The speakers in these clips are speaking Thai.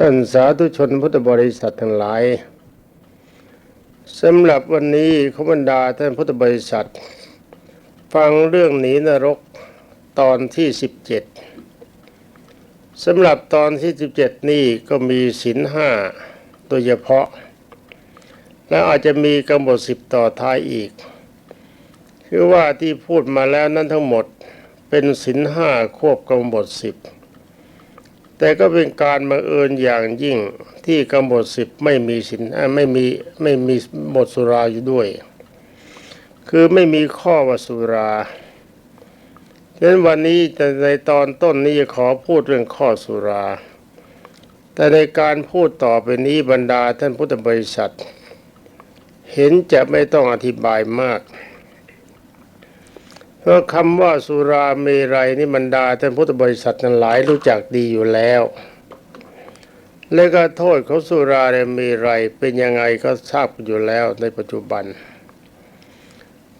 ท่านสาธุชนพุทธบริษัททั้งหลายสำหรับวันนี้ขบรรดาท่านพุทธบริษัท ฟังเรื่องหนีนรกตอนที่สิบเจ็ดสำหรับตอนที่สิบเจ็ดนี่ก็มีศีลห้าโดยเฉพาะ แล้วอาจจะมีกำหนดสิบต่อท้ายอีก คือว่าที่พูดมาแล้วนั้นทั้งหมดเป็นศีลห้าควบกำหนดสิบ แต่ก็เป็นการบังเอิญอย่างยิ่งที่กำหนดสิบไม่มีสินไม่มีไม่มีบทสุราอยู่ด้วย คือไม่มีข้อวสุราดังนั้นวันนี้แต่ในตอนต้นนี้จะขอพูดเรื่องข้อสุรา แต่ในการพูดต่อไปนี้บรรดาท่านพุทธบริษัท เห็นจะไม่ต้องอธิบายมาก เพราะคำว่าสุราเมรัยนี่บรรดาท่านพุทธบริษัทนั้นหลายรู้จักดีอยู่แล้ว และก็โทษของสุราเมรัยเป็นยังไงก็ทราบอยู่แล้วในปัจจุบัน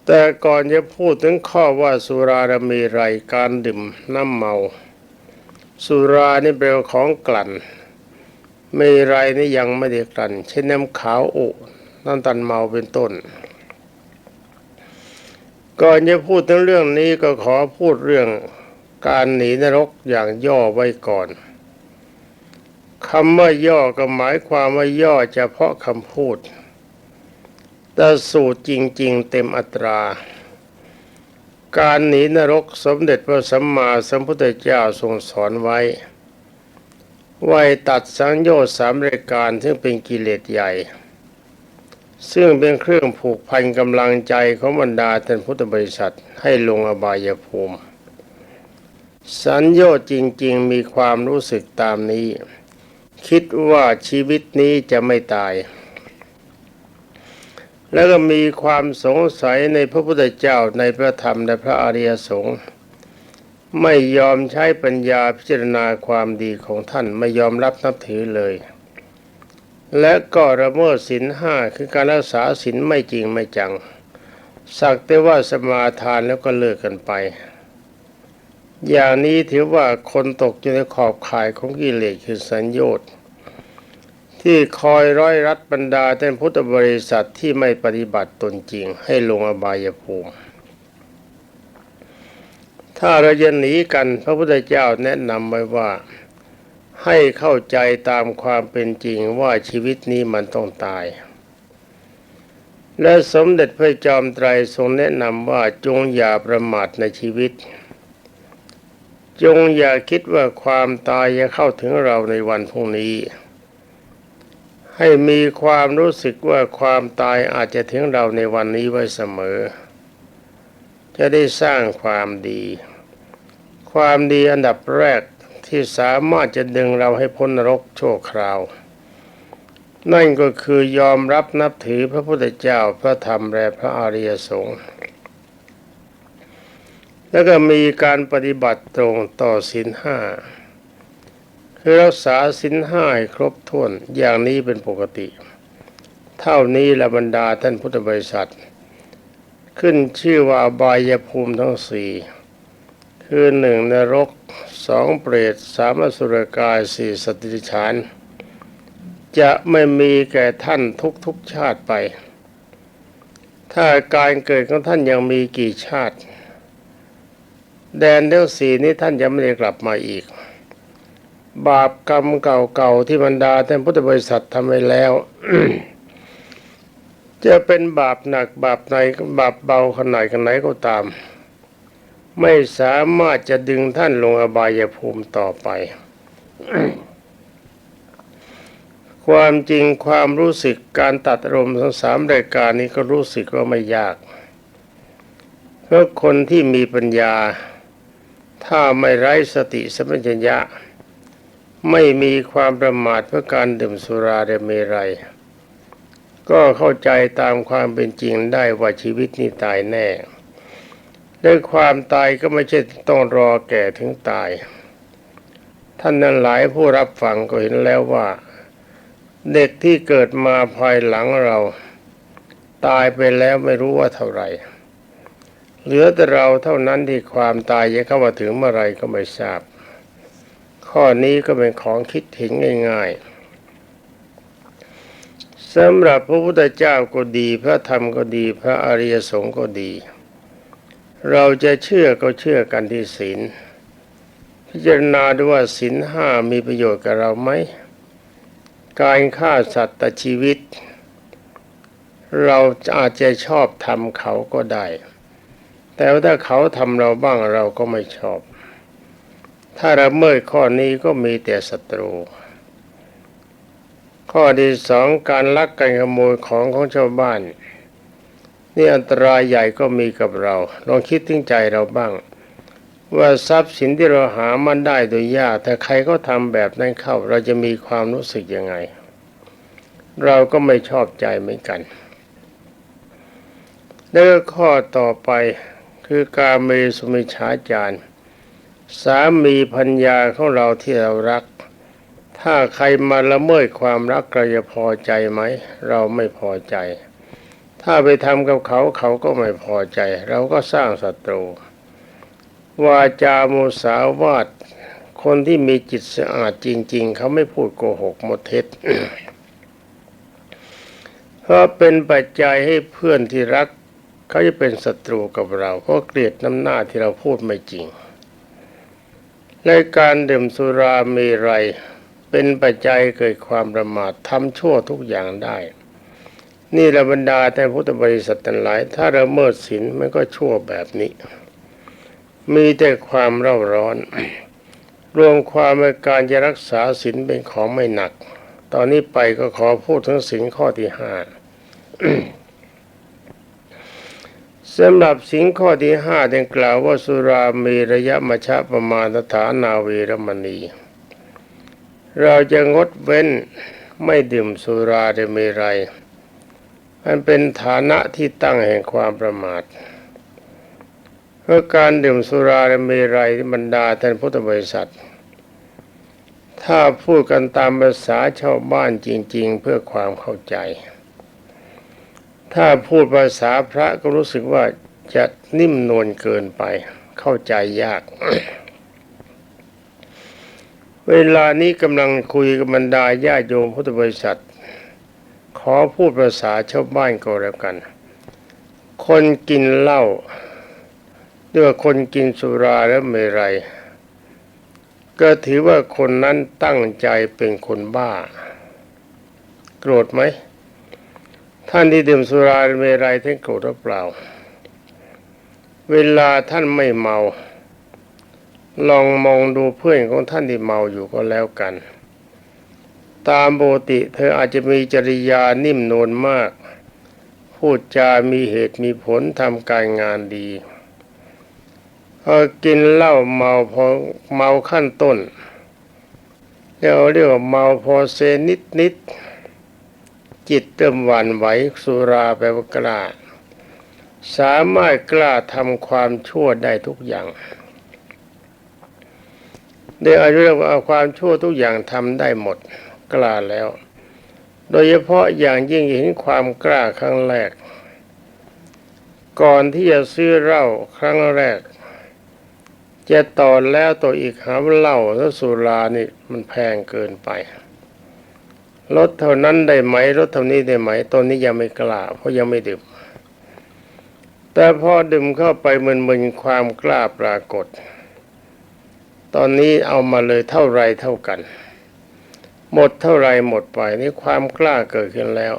แต่ก่อนจะพูดถึงข้อว่าสุราเมรัยการดื่มน้ำเมา สุรานี่เป็นของกลั่นเมรัยนี่ยังไม่ได้กลั่นเช่นน้ำขาวโอน้ำตาลเมาเป็นต้น ก่อนจะพูดถึงเรื่องนี้ก็ขอพูดเรื่องการหนีนรกอย่างย่อไว้ก่อนคำว่าย่อก็หมายความว่าย่อเฉพาะคำพูด แต่สูตรจริง ๆ เต็มอัตรา การหนีนรกสมเด็จพระสัมมาสัมพุทธเจ้าทรงสอนไว้ไว้ตัดสังโยชน์สามรายการซึ่งเป็นกิเลสใหญ่ ซึ่งเป็นเครื่องผูกพันกำลังใจของบรรดาท่านพุทธบริษัทให้ลงอบายภูมิ สัญโยชน์จริง ๆ มีความรู้สึกตามนี้ คิดว่าชีวิตนี้จะไม่ตาย แล้วก็มีความสงสัยในพระพุทธเจ้าในพระธรรมในพระอริยสงฆ์ไม่ยอมใช้ปัญญาพิจารณาความดีของท่านไม่ยอมรับนับถือเลย และก็ระเมิดศีลห้าคือการรักษาศีลไม่จริงไม่จัง สักแต่ว่าสมาทานแล้วก็เลิกกันไป อย่างนี้ถือว่าคนตกอยู่ในขอบข่ายของกิเลสคือสัญญชน์ที่คอยร้อยรัดบรรดาท่านพุทธบริษัทที่ไม่ปฏิบัติตนจริงให้ลงอบายภูมิ ถ้าเราจะหนีกันพระพุทธเจ้าแนะนำไว้ว่า ให้เข้าใจตามความเป็นจริงว่าชีวิตนี้มันต้องตาย และสมเด็จพระจอมไตรทรงแนะนำว่าจงอย่าประมาทในชีวิต จงอย่าคิดว่าความตายจะเข้าถึงเราในวันพรุ่งนี้ ให้มีความรู้สึกว่าความตายอาจจะถึงเราในวันนี้ไว้เสมอ จะได้สร้างความดี ความดีอันดับแรก ที่สามารถจะดึงเราให้พ้นนรกชั่วคราว นั่นก็คือยอมรับนับถือพระพุทธเจ้าพระธรรมและพระอริยสงฆ์แล้วก็มีการปฏิบัติตรงต่อศีลห้าคือรักษาศีลห้าให้ครบถ้วนอย่างนี้เป็นปกติ เท่านี้ละบรรดาท่านพุทธบริษัท ขึ้นชื่อว่าบายภูมิทั้งสี่คือหนึ่งนรก สองเปรตสามสุรกายสี่สติฉาน จะไม่มีแก่ท่านทุกทุกชาติไป ถ้าการเกิดของท่านยังมีกี่ชาติ แดนเทั้งสี่นี้ท่านจะไม่ได้กลับมาอีก บาปกรรมเก่าๆที่บรรดาท่านพุทธบริษัททำไว้แล้วจะเป็นบาปหนักบาปในบาปเบาขนาดกันไหนก็ตาม ไม่สามารถจะดึงท่านลงอบายภูมิต่อไป ความจริงความรู้สึกการตัดอารมณ์ทั้งสามรายการนี้ก็รู้สึกว่าไม่ยาก เพราะคนที่มีปัญญา ถ้าไม่ไร้สติสัมปชัญญะ ไม่มีความประมาทเพื่อการดื่มสุราเดเมรัย ก็เข้าใจตามความเป็นจริงได้ว่าชีวิตนี้ตายแน่ ด้วยความตายก็ไม่ใช่ต้องรอแก่ถึงตาย ท่านนั้นหลายผู้รับฟังก็เห็นแล้วว่า เด็กที่เกิดมาภายหลังเรา ตายไปแล้วไม่รู้ว่าเท่าไหร่ เหลือแต่เราเท่านั้นที่ความตายจะเข้ามาถึงเมื่อไรก็ไม่ทราบ ข้อนี้ก็เป็นของคิดเห็นง่ายๆสำหรับพระพุทธเจ้าก็ดี พระธรรมก็ดี พระอริยสงฆ์ก็ดี เราจะเชื่อก็เชื่อกันที่ศีล พิจารณาดูว่าศีลห้ามีประโยชน์กับเราไหม การฆ่าสัตว์ตัดชีวิต เราอาจจะชอบทำเขาก็ได้ แต่ว่าถ้าเขาทำเราบ้างเราก็ไม่ชอบ ถ้าละเมิดข้อนี้ก็มีแต่ศัตรู ข้อที่สองการลักการขโมยของของชาวบ้าน นี่อันตรายใหญ่ก็มีกับเรา ลองคิดถึงใจเราบ้าง ว่าทรัพย์สินที่เราหามันได้โดยยาก แต่ใครก็ทำแบบนั้นเข้า เราจะมีความรู้สึกยังไง เราก็ไม่ชอบใจเหมือนกัน แล้วก็ข้อต่อไปคือการเมสุมิชาจาร์สามีพัญญาของเราที่เรารัก ถ้าใครมาละเมิดความรักเราจะพอใจไหม เราไม่พอใจ ถ้าไปทำกับเขาเขาก็ไม่พอใจ เราก็สร้างศัตรู วาจาโมสาวาทคนที่มีจิตสะอาดจริง ๆ เขาไม่พูดโกหกหมดเท็จเพราะเป็นปัจจัยให้เพื่อนที่รัก เขาจะเป็นศัตรูกับเรา เพราะเกลียดน้ำหน้าที่เราพูดไม่จริงในการดื่มสุรามรัยเป็นปัจจัยเกิดความประมาททำชั่วทุกอย่างได้ นี่ระบรรดาแต่พุทธบริษัททั้งหลาย ถ้าเราเมิดศีลมันก็ชั่วแบบนี้ มีแต่ความเร่าร้อน รวมความในการจะรักษาศีลเป็นของไม่หนัก ตอนนี้ไปก็ขอพูดถึงศีลข้อที่ห้าสำหรับสิงข้อที่ห้าได้กล่าวว่าสุรามีระยะมชะประมาณสถานาเวรมณี เราจะงดเว้นไม่ดื่มสุราได้เมรัย มันเป็นฐานะที่ตั้งแห่งความประมาทเพราะการดื่มสุราและเมรัยบรรดาท่านพุทธบริษัท ถ้าพูดกันตามภาษาชาวบ้านจริง ๆ เพื่อความเข้าใจ ถ้าพูดภาษาพระก็รู้สึกว่าจะนิ่มนวลเกินไป เข้าใจยาก เวลานี้กำลังคุยกับบรรดาญาโยมพุทธบริษัท อพูดภาษาชาวบ้านก็แล้วกัน คนกินเหล้าหรือว่าคนกินสุราและเมรัยก็ถือว่าคนนั้นตั้งใจเป็นคนบ้า โกรธไหม ท่านที่ดื่มสุราเมรัยท่านโกรธหรือเปล่า เวลาท่านไม่เมา ลองมองดูเพื่อนของท่านที่เมาอยู่ก็แล้วกัน ตามปกติ เธออาจจะมีจริยานิ่มนวลมาก พูดจามีเหตุมีผลทำการงานดีพอกินเหล้าเมาพอเมาขั้นต้นเราเรียกว่าเมาพอเซนิดนิดๆจิตเริ่มหวั่นไหวสุราแปลว่ากล้า สามารถกล้าทำความชั่วได้ทุกอย่างเดี๋ยวอาเรียกว่าเอาความชั่วทุกอย่างทำได้หมด กล้าแล้ว โดยเฉพาะอย่างยิ่งเห็นความกล้าครั้งแรก ก่อนที่จะซื้อเหล้าครั้งแรก จะต่อแล้วต่ออีกหาว่าเหล้าและสุรานี่มันแพงเกินไปลดเท่านั้นได้ไหมลดเท่านี้ได้ไหมตอนนี้ยังไม่กล้าเพราะยังไม่ดื่มแต่พอดื่มเข้าไปมึนๆความกล้าปรากฏ ตอนนี้เอามาเลยเท่าไรเท่ากัน หมดเท่าไรหมดไปนี่ความกล้าเกิดขึ้นแล้ว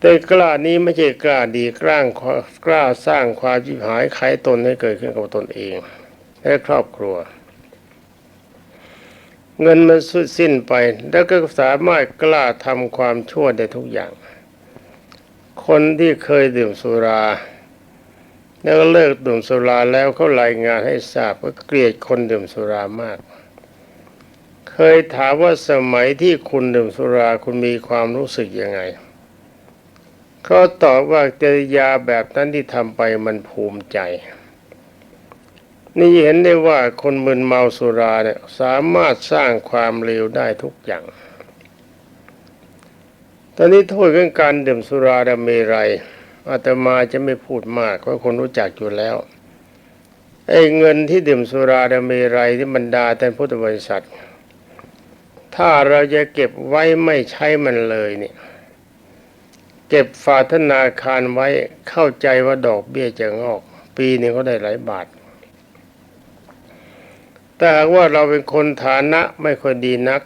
แต่กล้านี้ไม่ใช่กล้าดีกล้างกล้าสร้างความจิบหายไขตนให้เกิดขึ้นกับตนเองและครอบครัว เงินมันสุดสิ้นไปแล้วก็สามารถกล้าทำความชั่วได้ทุกอย่าง คนที่เคยดื่มสุราแล้วเลิกดื่มสุราแล้วเขารายงานให้ทราบว่าเกลียดคนดื่มสุรามาก ยถามว่าสมัยที่คุณดื่มสุราคุณมีความรู้สึกยังไงเขาตอบว่าจริยาแบบนั้นที่ทำไปมันภูมิใจ นี่เห็นได้ว่าคนมึนเมาสุราเนี่ยสามารถสร้างความเลวได้ทุกอย่าง ตอนนี้โทษของการดื่มสุราและเมรัยอาตมาจะไม่พูดมากเพราะคนรู้จักอยู่แล้วไอ้เงินที่ดื่มสุราและเมรัยที่บรรดาแต่พุทธบริษัท ถ้าเราจะเก็บไว้ไม่ใช้มันเลยเนี่ย เก็บฝากธนาคารไว้เข้าใจว่าดอกเบี้ยจะงอก ปีนึงเขาได้หลายบาท แต่หากว่าเราเป็นคนฐานะไม่ค่อยดีนัก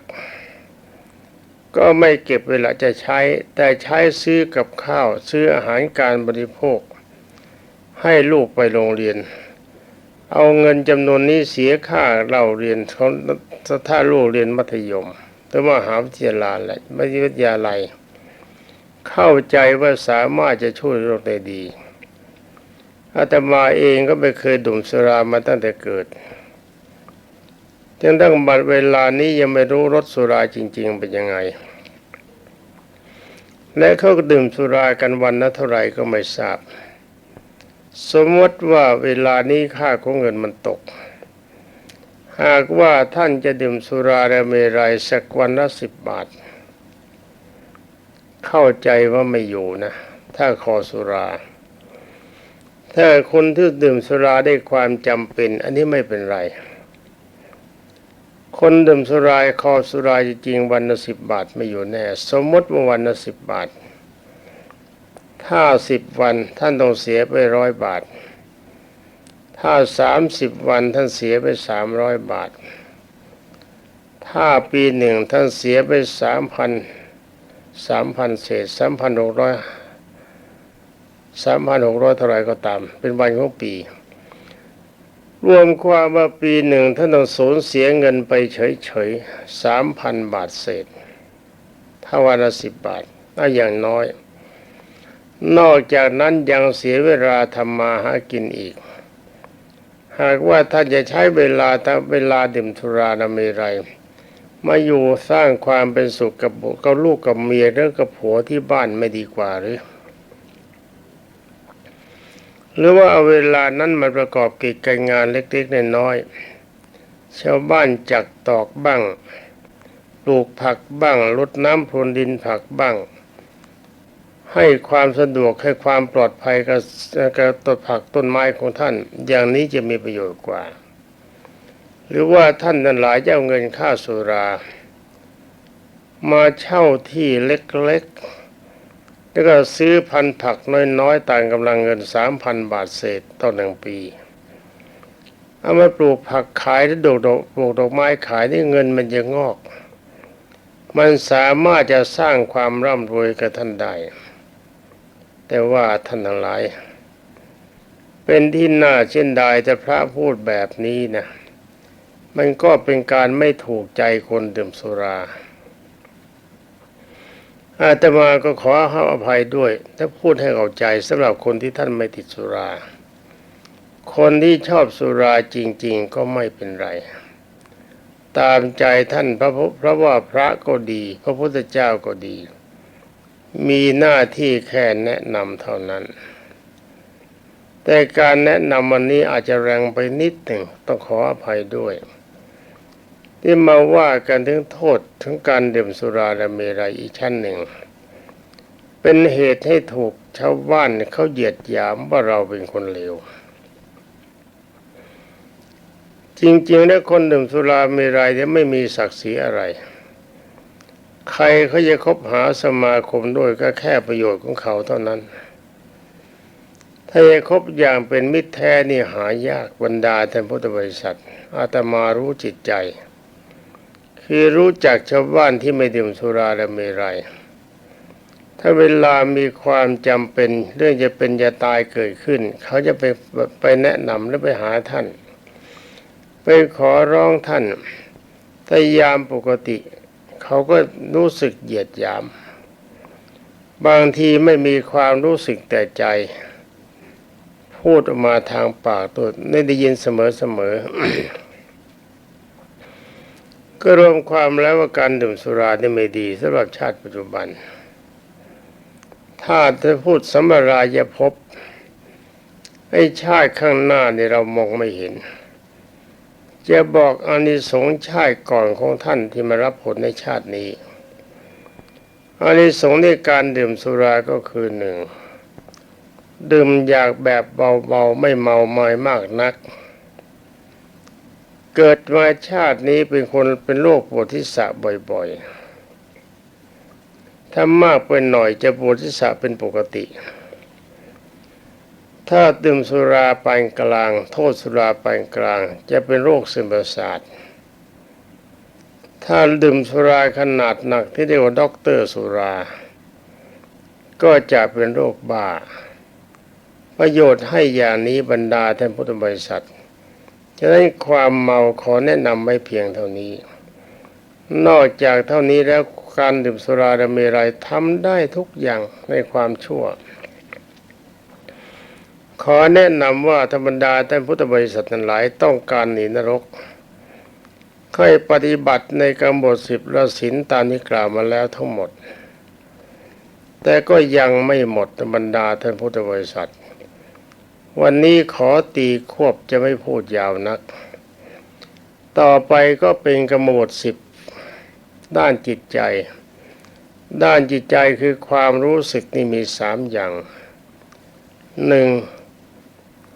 ก็ไม่เก็บเวลาจะใช้ แต่ใช้ซื้อกับข้าว ซื้ออาหารการบริโภค ให้ลูกไปโรงเรียน เอาเงินจำนวนนี้เสียค่าเราเรียนเขาถ้าลูกเรียนมัธยมหรือมหาวิทยาลัยและวิทยาลัย เข้าใจว่าสามารถจะช่วยโลกได้ดีอาตมาเองก็ไม่เคยดื่มสุรามาตั้งแต่เกิดจนตั้งบัดเวลานี้ยังไม่รู้รสสุราจริง ๆ เป็นยังไง และเขาก็ดื่มสุรากันวันละเท่าไหร่ก็ไม่ทราบ สมมติว่าเวลานี้ค่าของเงินมันตก หากว่าท่านจะดื่มสุราและเมรัยสักวันละสิบบาท เข้าใจว่าไม่อยู่นะ ถ้าคอสุรา ถ้าคนที่ดื่มสุราได้ความจำเป็น อันนี้ไม่เป็นไร คนดื่มสุราคอสุราจริงวันละสิบบาทไม่อยู่แน่ สมมติว่าวันละสิบบาท ถ้าสิบวันท่านต้องเสียไปร้อยบาท ถ้าสามสิบวันท่านเสียไปสามร้อยบาท ถ้าปีหนึ่งท่านเสียไปสามพันสามพันเศษสามพันหกร้อยสามพันหกร้อยเท่าไรก็ตาม เป็นวันของปี รวมความว่าปีหนึ่งท่านต้องสูญเสียเงินไปเฉยๆสามพันบาทเศษ ถ้าวันละสิบบาทน่าอย่างน้อย นอกจากนั้นยังเสียเวลาทำมาหากินอีก หากว่าท่านจะใช้เวลาทั้งเวลาดื่มทุรานาเมรัยมาอยู่สร้างความเป็นสุขกับกับลูกกับเมียหรือกับผัวที่บ้านไม่ดีกว่าหรือ หรือว่าเอาเวลานั้นมาประกอบกิจการงานเล็กๆน้อยๆชาวบ้านจักตอกบ้าง ปลูกผักบ้างรดน้ำพรวนดินผักบ้าง ให้ความสะดวกให้ความปลอดภัยกับกับต้นผักต้นไม้ของท่าน อย่างนี้จะมีประโยชน์กว่า หรือว่าท่านนั้นหลายจะเอาเงินค่าสุรา มาเช่าที่เล็กๆ แล้วก็ซื้อพันผักน้อยๆต่างกำลังเงินสามพันบาทเศษต่อหนึ่งปีเอามาปลูกผักขายแล้วดอกดอกปลูกดอกไม้ขายนี่เงินมันจะงอก มันสามารถจะสร้างความร่ำรวยกับท่านได้ แต่ว่าท่านทั้งหลาย เป็นที่น่าเช่นใดแต่พระพูดแบบนี้นะมันก็เป็นการไม่ถูกใจคนดื่มสุราอาตมาก็ขอให้อภัยด้วย ถ้าพูดให้เข้าใจสำหรับคนที่ท่านไม่ติดสุรา คนที่ชอบสุราจริง ๆ ก็ไม่เป็นไร ตามใจท่านพระพุเพราะว่าพระก็ดี พระพุทธเจ้าก็ดี มีหน้าที่แค่แนะนำเท่านั้น แต่การแนะนำวันนี้อาจจะแรงไปนิดหนึ่งต้องขออภัยด้วย ที่มาว่ากันถึงโทษถึงการดื่มสุราและเมรัยอีกชั้นหนึ่ง เป็นเหตุให้ถูกชาวบ้านเขาเหยียดหยามว่าเราเป็นคนเลวจริงๆ แล้วคนดื่มสุราเมรัยเนี่ยไม่มีศักดิ์ศรีอะไร ใครเขาจะคบหาสมาคมด้วยก็แค่ประโยชน์ของเขาเท่านั้น ถ้าจะคบอย่างเป็นมิตรแท้นี่หายากบรรดาท่านพุทธบริษัท อาตมารู้จิตใจ คือรู้จักชาวบ้านที่ไม่ดื่มสุราและเมรัยถ้าเวลามีความจำเป็นเรื่องจะเป็นจะตายเกิดขึ้น เขาจะไปไปแนะนำและไปหาท่าน ไปขอร้องท่านถ้ายามปกติ เขาก็รู้สึกเหยียดหยาม บางทีไม่มีความรู้สึกแต่ใจ พูดออกมาทางปากตัวได้ได้ยินเสมอๆก็รวมความแล้วว่าการดื่มสุรานี่ไม่ดีสำหรับชาติปัจจุบัน ถ้าจะพูดสัมรายภพไอ้ชาติข้างหน้านี่เรามองไม่เห็น จะบอกอานิสงส์ชาติก่อนของท่านที่มารับผลในชาตินี้อานิสงส์ในการดื่มสุราก็คือหนึ่งดื่มอยากแบบเบาๆไม่เมาไม้มากนัก เกิดมาชาตินี้เป็นคนเป็นโรคปวดทิศะบ่อยๆถ้ามากไปหน่อยจะปวดศีรษะเป็นปกติ ถ้าดื่มสุราปานกลาง โทษสุราปานกลาง จะเป็นโรคซึมประสาท ถ้าดื่มสุราขนาดหนักที่เรียกว่าด็อกเตอร์สุรา ก็จะเป็นโรคบ้า ประโยชน์ให้อย่างนี้บรรดาท่านพุทธบริษัทฉะนั้นความเมาขอแนะนำไว้เพียงเท่านี้ นอกจากเท่านี้แล้วการดื่มสุราและเมรัยทำได้ทุกอย่างในความชั่ว ขอแนะนำว่าธรรมดาท่านพุทธบริษัททั้งหลายต้องการหนีนรกค่อยปฏิบัติในกำบทสิบละสินตามที่กล่าวมาแล้วทั้งหมด แต่ก็ยังไม่หมดธรรมดาท่านพุทธบริษัท วันนี้ขอตีควบจะไม่พูดยาวนัก ต่อไปก็เป็นกำบทสิบด้านจิตใจ ด้านจิตใจคือความรู้สึกนี่มีสามอย่างหนึ่ง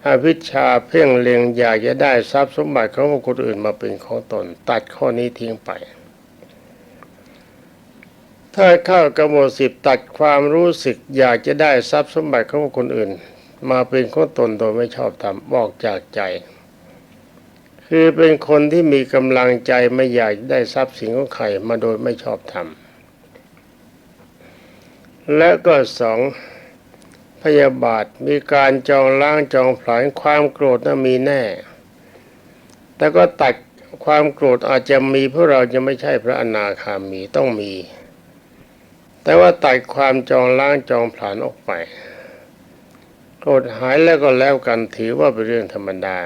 อภิชฌาเพ่งเล็งอยากจะได้ทรัพย์สมบัติของคนอื่นมาเป็นของตน ตัดข้อนี้ทิ้งไป ถ้าเข้ากำหนดสิบตัดความรู้สึก อยากจะได้ทรัพย์สมบัติของคนอื่น มาเป็นของตนโดยไม่ชอบธรรมบอกจากใจ คือเป็นคนที่มีกำลังใจไม่อยากได้ทรัพย์สินของใครมาโดยไม่ชอบธรรมและก็สอง พยาบาทมีการจองล้างจองผลาญความโกรธนั้นมีแน่ แต่ก็ตัดความโกรธอาจจะมีเพราะเราจะไม่ใช่พระอนาคามีต้องมี แต่ว่าตัดความจองล้างจองผลาญออกไป โกรธหายแล้วก็แล้วกันถือว่าเป็นเรื่องธรรมดา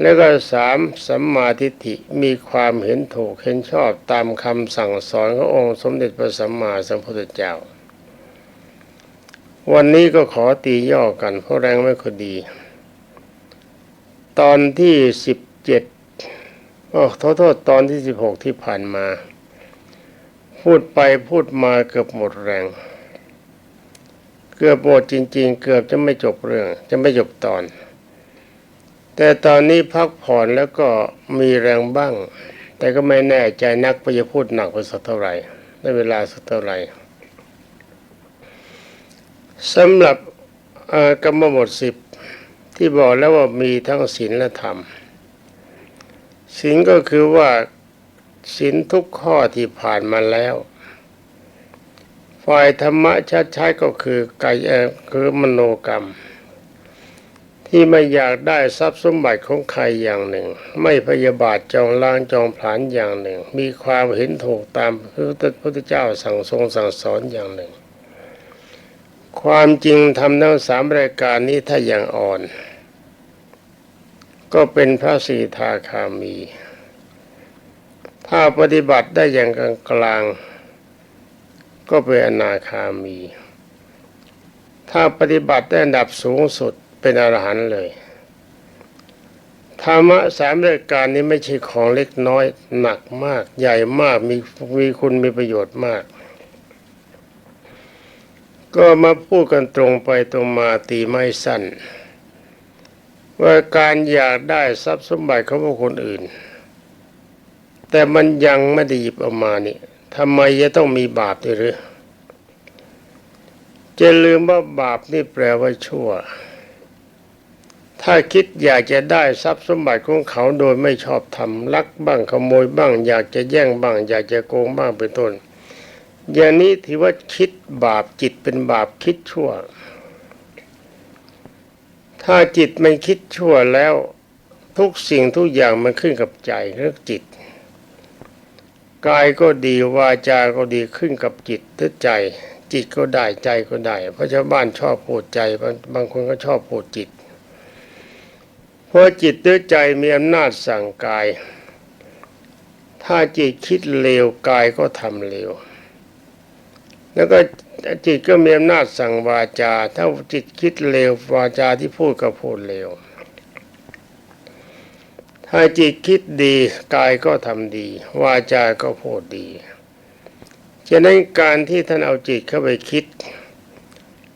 แล้วก็สามสัมมาทิฏฐิมีความเห็นถูกเห็นชอบตามคำสั่งสอนขององค์สมเด็จพระสัมมาสัมพุทธเจ้า วันนี้ก็ขอตีย่อกัน เพราะแรงไม่ค่อยดี ตอนที่สิบเจ็ดโอ้โทษตอนที่สิบหกที่ผ่านมา พูดไปพูดมาเกือบหมดแรง เกือบหมดจริง ๆ เกือบจะไม่จบเรื่อง จะไม่จบตอน แต่ตอนนี้พักผ่อนแล้วก็มีแรงบ้าง แต่ก็ไม่แน่ใจนักว่าจะพูดหนักไปสักเท่าไหร่ในเวลาสักเท่าไหร่ สำหรับกรรมบทสิบที่บอกแล้วว่ามีทั้งศีลและธรรมศีลก็คือว่าศีลทุกข้อที่ผ่านมาแล้ว ฝ่ายธรรมะชัดๆก็คือกายเออคือมโนกรรม ที่ไม่อยากได้ทรัพย์สมบัติของใครอย่างหนึ่ง ไม่พยาบาทจองล้างจองผลาญอย่างหนึ่ง มีความเห็นถูกตามพระพุทธเจ้าสั่งทรงสั่งสอนอย่างหนึ่ง ความจริงทำทั้งสามรายการนี้ถ้าอย่างอ่อน ก็เป็นพระสีทาคามี ถ้าปฏิบัติได้อย่างกลางๆก็เป็นอนาคามี ถ้าปฏิบัติได้อันดับสูงสุดเป็นอรหันต์เลยธรรมะสามรายการนี้ไม่ใช่ของเล็กน้อยหนักมาก ใหญ่มากมีมีคุณมีประโยชน์มาก ก็มาพูดกันตรงไปตรงมาตีไม่สั้น ว่าการอยากได้ทรัพย์สมบัติของบุคคลอื่น แต่มันยังไม่ได้หยิบออกมานี่ทำไมจะต้องมีบาปด้วยหรือจะลืมว่าบาปนี่แปลว่าชั่ว ถ้าคิดอยากจะได้ทรัพย์สมบัติของเขาโดยไม่ชอบทำลักบ้างขโมยบ้าง อยากจะแย่งบ้าง อยากจะโกงบ้างเป็นต้น อย่างนี้ถือว่าคิดบาปจิตเป็นบาปคิดชั่ว ถ้าจิตมันคิดชั่วแล้วทุกสิ่งทุกอย่างมันขึ้นกับใจเรื่องจิต กายก็ดีวาจาก็ดีขึ้นกับจิตหรือใจ จิตก็ได้ใจก็ได้ เพราะชาวบ้านชอบพูดใจบางคนก็ชอบพูดจิตเพราะจิตด้วยใจมีอำนาจสั่งกาย ถ้าจิตคิดเลวกายก็ทำเลว แล้วก็จิตก็มีอำนาจสั่งวาจา ถ้าจิตคิดเลววาจาที่พูดก็พูดเลวถ้าจิตคิดดีกายก็ทำดี วาจาก็พูดดีฉะนั้นการที่ท่านเอาจิตเข้าไปคิด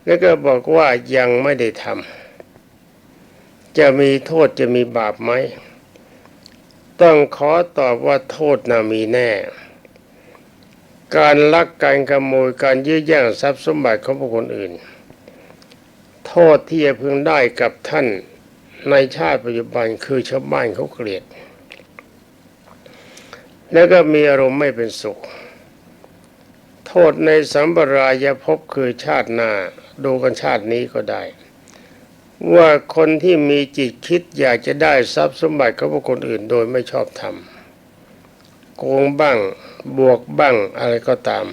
แล้วก็บอกว่ายังไม่ได้ทำจะมีโทษจะมีบาปไหมต้องขอตอบว่าโทษนะมีแน่ การลักการขโมยการยื้อแย่งทรัพย์สมบัติของบุคคลอื่น โทษที่จะพึงได้กับท่านในชาติปัจจุบันคือชาวบ้านเขาเกลียด แล้วก็มีอารมณ์ไม่เป็นสุข โทษในสัมปรายภพคือชาติหน้าดูกันชาตินี้ก็ได้ ว่าคนที่มีจิตคิดอยากจะได้ทรัพย์สมบัติของบุคคลอื่นโดยไม่ชอบธรรม โกงบ้าง บวกบ้างอะไรก็ตาม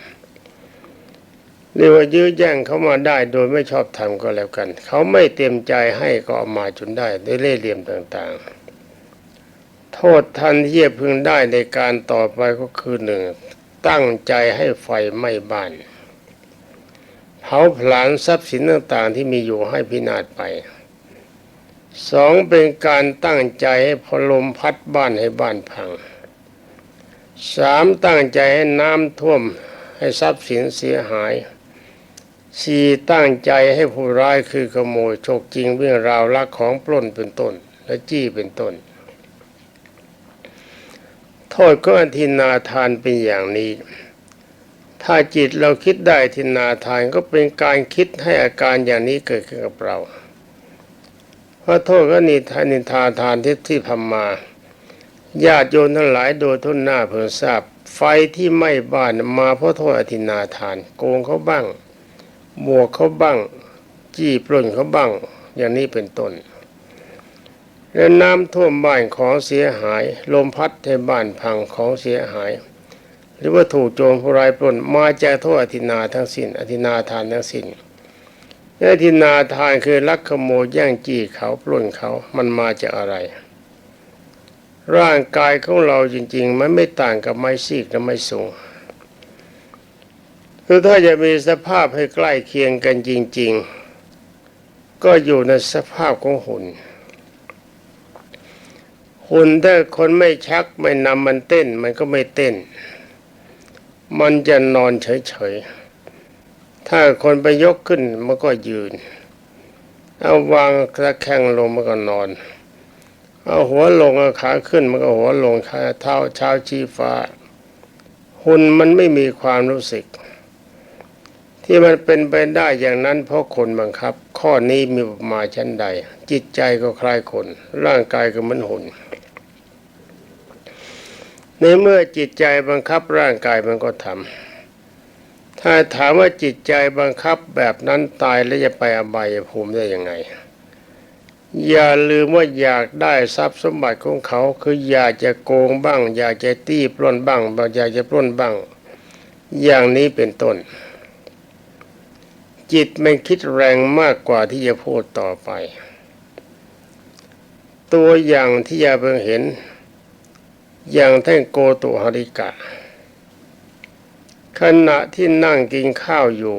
เรียกว่ายื้อแย่งเขามาได้โดยไม่ชอบธรรมก็แล้วกัน เขาไม่เต็มใจให้ก็เอามาจนได้ด้วยเล่ห์เหลี่ยมต่าง ๆ โทษทันที่จะพึงได้ในการต่อไปก็คือหนึ่งตั้งใจให้ไฟไหม้บ้านเผาผลาญทรัพย์สินต่างๆ ที่มีอยู่ให้พินาศไปสองเป็นการตั้งใจให้พลมพัดบ้านให้บ้านพัง สามตั้งใจให้น้ำท่วมให้ทรัพย์สินเสียหายสี่ตั้งใจให้ผู้ร้ายคือขโมยฉกจริงวิ่งราวลักของปล้นเป็นต้น และจี้เป็นต้น โทษก็อธินาทานเป็นอย่างนี้ ถ้าจิตเราคิดได้อธินาทานก็เป็นการคิดให้อาการอย่างนี้เกิดขึ้นกับเราเพราะโทษก็นิทานิทาทานที่ที่ทำมา ญาติโยมทั้งหลายโดยทุนหน้าเพิ่งทราบ ไฟที่ไหม้บ้านมาเพราะโทษอธินาทาน โกงเขาบ้างบวกเขาบ้าง จี้ปล้นเขาบ้าง อย่างนี้เป็นต้นและน้ำท่วมบ้านของเสียหาย ลมพัดให้บ้านพังของเสียหาย หรือว่าถูกโจรผู้ร้ายปล้นมาจากโทษอธินาทั้งสิ้น อธินาทานทั้งสิ้นอธินาทานคือลักขโมยแย่งจี้เขาปล้นเขามันมาจากอะไร ร่างกายของเราจริง ๆ มันไม่ต่างกับไม้ซีกและไม้สูงคือถ้าจะมีสภาพให้ใกล้เคียงกันจริง ๆ ก็อยู่ในสภาพของหุ่น หุ่นถ้าคนไม่ชักไม่นำมันเต้น มันก็ไม่เต้น มันจะนอนเฉยๆ ถ้าคนไปยกขึ้นมันก็ยืน เอาวางตะแคงลงมันก็นอน เอาหัวลงเอาขาขึ้นมันก็หัวลงขาเท้าเช้าชี้ฟ้า หุ่นมันไม่มีความรู้สึก ที่มันเป็นไปได้อย่างนั้น เพราะคนบังคับ ข้อนี้มีมาชั้นใด จิตใจก็คล้ายคน ร่างกายก็เหมือนหุ่นในเมื่อจิตใจบังคับร่างกายมันก็ทำถ้าถามว่าจิตใจบังคับแบบนั้นตายแล้วจะไปอบายภูมิได้ยังไง อย่าลืมว่าอยากได้ทรัพย์สมบัติของเขา คืออยากจะโกงบ้าง อยากจะตี้ปล้นบ้างบางอยากจะปล้นบ้าง อย่างนี้เป็นต้น จิตมันคิดแรงมากกว่าที่จะพูดต่อไป ตัวอย่างที่ยาเพิ่งเห็น อย่างท่านโกตุหริกะ ขณะที่นั่งกินข้าวอยู่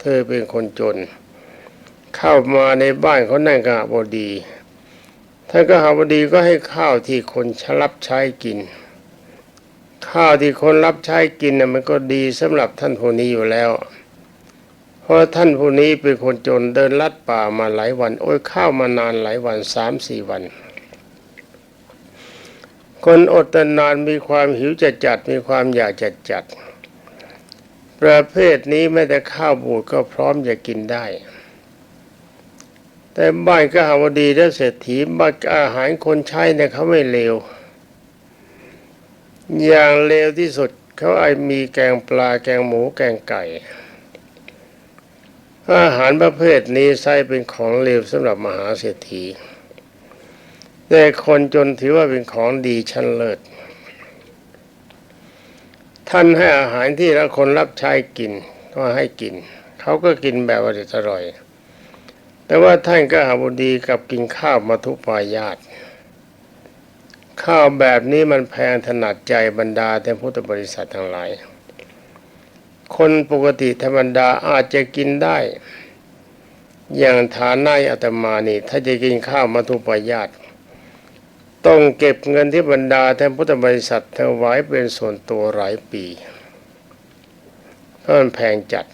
เธอเป็นคนจนเข้ามาในบ้านเขานั่งกหบดีท่านกหบดีก็ให้ข้าวที่คนชรับใช้กิน ข้าวที่คนรับใช้กินน่ะมันก็ดีสำหรับท่านผู้นี้อยู่แล้ว เพราะท่านผู้นี้เป็นคนจนเดินลัดป่ามาหลายวัน โอ้ยข้าวมานานหลายวันสามสี่วัน คนอดนานมีความหิวจะจัดมีความอยากจะจัดประเภทนี้ไม่แต่ข้าวบูดก็พร้อมจะกินได้ แต่บ้านก็หาวดีและเศรษฐีบ้านอาหารคนใช้เนี่ยเขาไม่เลว อย่างเลวที่สุดเขาไอมีแกงปลาแกงหมูแกงไก่ อาหารประเภทนี้ใช้เป็นของเลวสำหรับมหาเศรษฐี แต่คนจนถือว่าเป็นของดีชั้นเลิศท่านให้อาหารที่ละคนรับใช้กินก็ให้กิน เขาก็กินแบบว่าอร่อย แต่ว่าท่านก็หาบดีกับกินข้าวมาทุปายาตข้าวแบบนี้มันแพงถนัดใจบรรดาแต่พุทธบริษัททั้งหลาย คนปกติธรรมดาอาจจะกินได้ อย่างฐานะอาตมานี่ ถ้าจะกินข้าวมาทุปายาตต้องเก็บเงินที่บรรดาแทนพุทธบริษัทถวายเป็นส่วนตัวหลายปีเพราะมันแพงจัด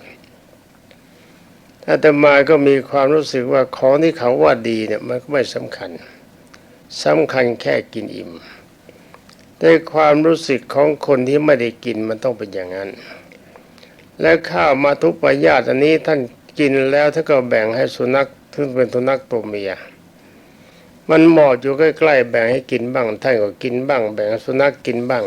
อาตมาก็มีความรู้สึกว่าของที่เขาว่าดีเนี่ยมันก็ไม่สำคัญสำคัญแค่กินอิ่มแต่ความรู้สึกของคนที่ไม่ได้กินมันต้องเป็นอย่างนั้น และข้าวมาทุปายาตอันนี้ท่านกินแล้วท่าก็แบ่งให้สุนัขซึ่งเป็นสุนัขตัวเมีย มันหมอบอยู่ใกล้ๆแบ่งให้กินบ้างท่านก็กินบ้าง แบ่งสุนัขกินบ้าง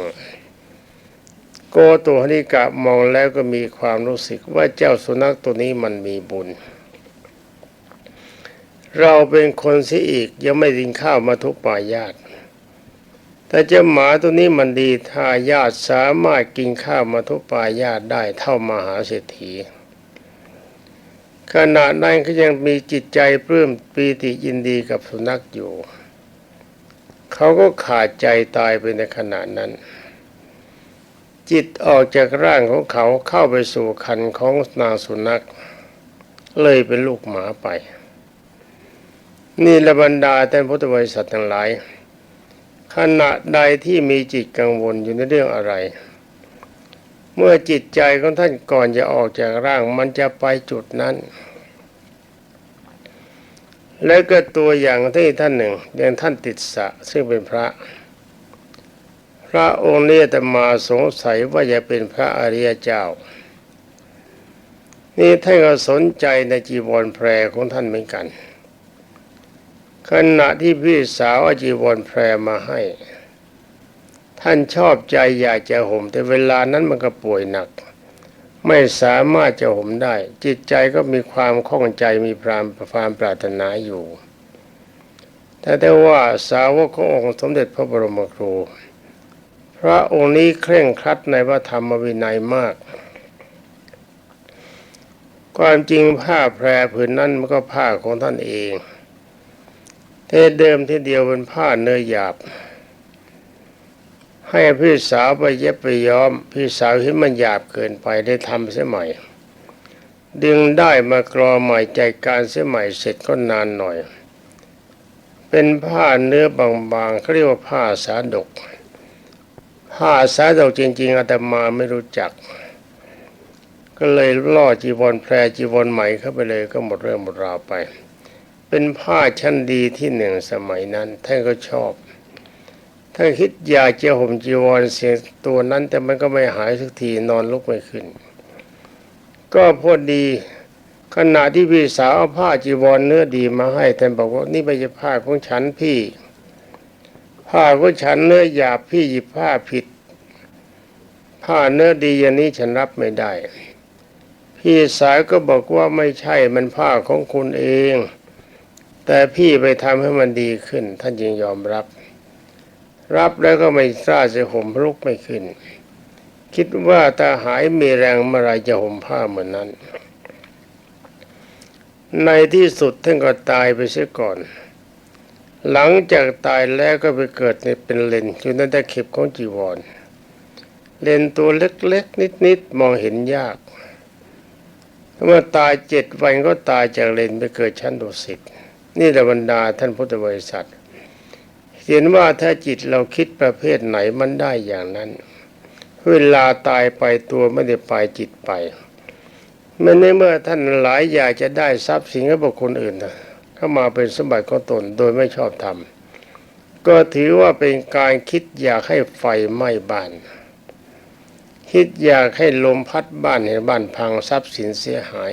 โกตุหนิกะมองแล้วก็มีความรู้สึกว่าเจ้าสุนัขตัวนี้มันมีบุญ เราเป็นคนเสียอีกยังไม่กินข้าวมาทุกปายาตแต่เจ้าหมาตัวนี้มันดีถ้าญาติสามารถกินข้าวมาทุกปายาตได้เท่ามหาเศรษฐีขณะนั้นก็ยังมีจิตใจปลื้มปีติยินดีกับสุนัขอยู่ เขาก็ขาดใจตายไปในขณะนั้น จิตออกจากร่างของเขาเข้าไปสู่คันของนางสุนัข เลยเป็นลูกหมาไป นี่ละบรรดาท่านพุทธบริษัททั้งหลาย ขณะใดที่มีจิตกังวลอยู่ในเรื่องอะไร เมื่อจิตใจของท่านก่อนจะออกจากร่างมันจะไปจุดนั้น แล้วก็ตัวอย่างที่ท่านหนึ่งอย่างท่านติดสะซึ่งเป็นพระ พระองค์นี้แต่มาสงสัยว่าจะเป็นพระอริยเจ้า นี่ท่านก็สนใจในจีวรแพรของท่านเหมือนกัน ขณะที่พี่สาวอาจีวรแพรมาให้ ท่านชอบใจอยากจะห่ม แต่เวลานั้นมันก็ป่วยหนัก ไม่สามารถจะห่มได้ จิตใจก็มีความข้องใจมีพรามความปรารถนาอยู่แต่ได้ว่าสาวกขององค์สมเด็จพระบรมครู พระองค์นี้เคร่งครัดในพระธรรมวินัยมาก ความจริงผ้าแพรผืนนั้นมันก็ผ้าของท่านเองแต่เดิมทีเดียวเป็นผ้าเนื้อหยาบ ให้พี่สาวไปเย็บไปย้อม พี่สาวเห็นมันหยาบเกินไปได้ทำเสียใหม่ ดึงได้มากรอใหม่ใจการเสียใหม่เสร็จก็นานหน่อย เป็นผ้าเนื้อบางๆเขาเรียกว่าผ้าสาดก ผ้าสาดกจริง ๆอาตมาไม่รู้จัก ก็เลยล่อจีวรแพรจีวรใหม่เข้าไปเลยก็หมดเรื่องหมดราวไป เป็นผ้าชั้นดีที่หนึ่งสมัยนั้นท่านก็ชอบถ้าคิดอยากจะห่มจีวรเสียตัวนั้นแต่มันก็ไม่หายสักทีนอนลุกไม่ขึ้น ก็พอดีขณะที่พี่สาวเอาผ้าจีวรเนื้อดีมาให้ท่านบอกว่านี่ไม่ใช่ผ้าของฉันพี่ ผ้าของฉันเนื้อหยาบพี่หยิบผ้าผิด ผ้าเนื้อดีอย่างนี้ฉันรับไม่ได้ พี่สาวก็บอกว่าไม่ใช่มันผ้าของคุณเอง แต่พี่ไปทำให้มันดีขึ้น ท่านจึงยอมรับ รับแล้วก็ไม่กล้าจะห่มลุกไม่ขึ้น คิดว่าถ้าหายมีแรงเมื่อไรจะห่มผ้าเหมือนนั้น ในที่สุดท่านก็ตายไปเสียก่อนหลังจากตายแล้วก็ไปเกิดในเป็นเลนอยู่ในตะเข็บของจีวร เลนตัวเล็กๆ นิดๆ มองเห็นยาก เมื่อตายเจ็ดวันก็ตายจากเลนไปเกิดชั้นดุสิตนี่แหละบรรดาท่านพุทธบริษัท เห็นว่าถ้าจิตเราคิดประเภทไหนมันได้อย่างนั้น เวลาตายไปตัวไม่ได้ไปจิตไปมื่อในเมื่อท่านหลายอยากจะได้ทรัพย์สินกับบุคคลอื่นเข้ามาเป็นสมบัติของตนโดยไม่ชอบธรรมก็ถือว่าเป็นการคิดอยากให้ไฟไหม้บ้าน คิดอยากให้ลมพัดบ้านให้บ้านพังทรัพย์สินเสียหาย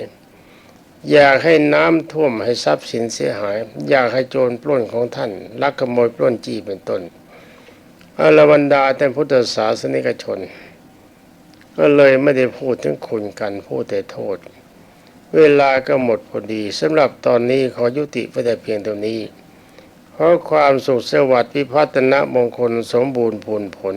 อยากให้น้ำท่วมให้ทรัพย์สินเสียหาย อยากให้โจรปล้นของท่านลักขโมยปล้นจี้เป็นต้นอรบรรดาแต่พุทธศาสนิกชน ก็เลยไม่ได้พูดถึงคุณกันพูดแต่โทษ เวลาก็หมดพอดีสำหรับตอนนี้ขอยุติไว้แต่เพียงเท่านี้ เพราะความสุขสวัสดิ์พิพัฒนมงคลสมบูรณ์ผลผล